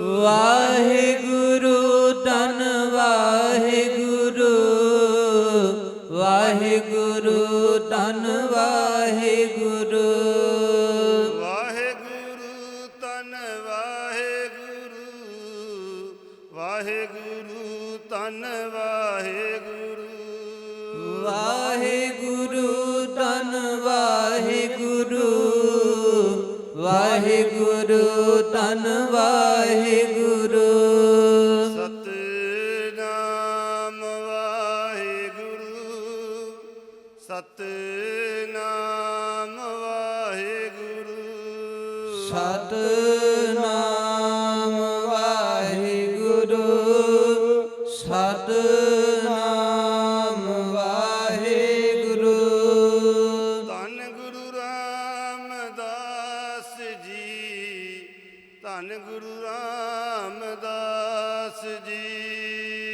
वाहे ਸਤਨਾਮ ਵਾਹਿਗੁਰੂ। ਸਤਨਾਮ ਵਾਹਿਗੁਰੂ ਸਤਨਾਮ ਵਾਹਿਗੁਰੂ। ਧੰਨ ਗੁਰੂ ਰਾਮਦਾਸ ਜੀ ਧੰਨ ਗੁਰੂ ਰਾਮਦਾਸ ਜੀ।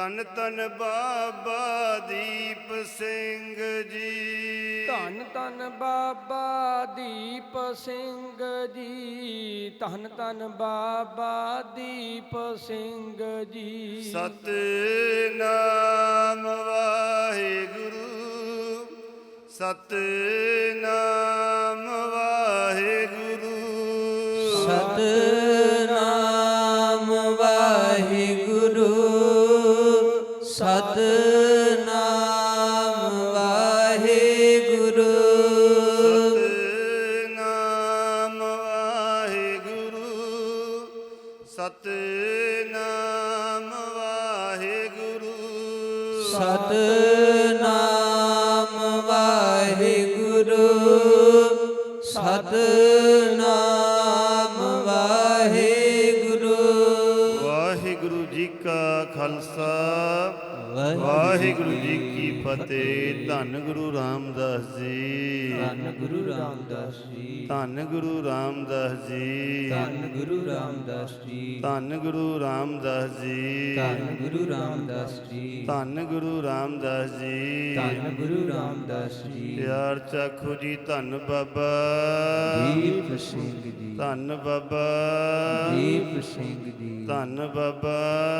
ਧੰਨ ਧੰਨ ਬਾਬਾ ਦੀਪ ਸਿੰਘ ਜੀ। ਧੰਨ ਧੰਨ ਬਾਬਾ ਦੀਪ ਸਿੰਘ ਜੀ। ਧੰਨ ਧੰਨ ਬਾਬਾ ਦੀਪ ਸਿੰਘ ਜੀ। ਸਤਨਾਮ ਵਾਹਿਗੁਰੂ ਸਤਨਾਮ ਵਾਹਿਗੁਰੂ। ਸਤਨਾਮ ਸਤਨਾਮ ਵਾਹਿਗੁਰੂ। ਸਤ ਕਾ ਖਾਲਸਾ। ਵਾਹਿਗੁਰੂ ਜੀ ਕੀ ਫਤਿਹ। ਧੰਨ ਗੁਰੂ ਰਾਮਦਾਸ ਜੀ। ਧੰਨ ਗੁਰੂ ਰਾਮਦਾਸ ਜੀ। ਧੰਨ ਗੁਰੂ ਰਾਮਦਾਸ ਜੀ। ਧੰਨ ਗੁਰੂ ਰਾਮਦਾਸ ਜੀ। ਧੰਨ ਗੁਰੂ ਰਾਮਦਾਸ ਜੀ। ਧੰਨ ਗੁਰੂ ਰਾਮਦਾਸ ਜੀ। ਧੰਨ ਗੁਰੂ ਰਾਮਦਾਸ ਜੀ। ਧੰਨ ਗੁਰੂ ਰਾਮਦਾਸ ਜੀ। ਪਿਆਰ ਚਾਖੋ ਜੀ ਧੰਨ ਬਾਬਾ। ਦੀਪ ਸਿੰਘ ਜੀ। ਧੰਨ ਬਾਬਾ। ਦੀਪ ਸਿੰਘ ਜੀ। ਧੰਨ ਬਾਬਾ।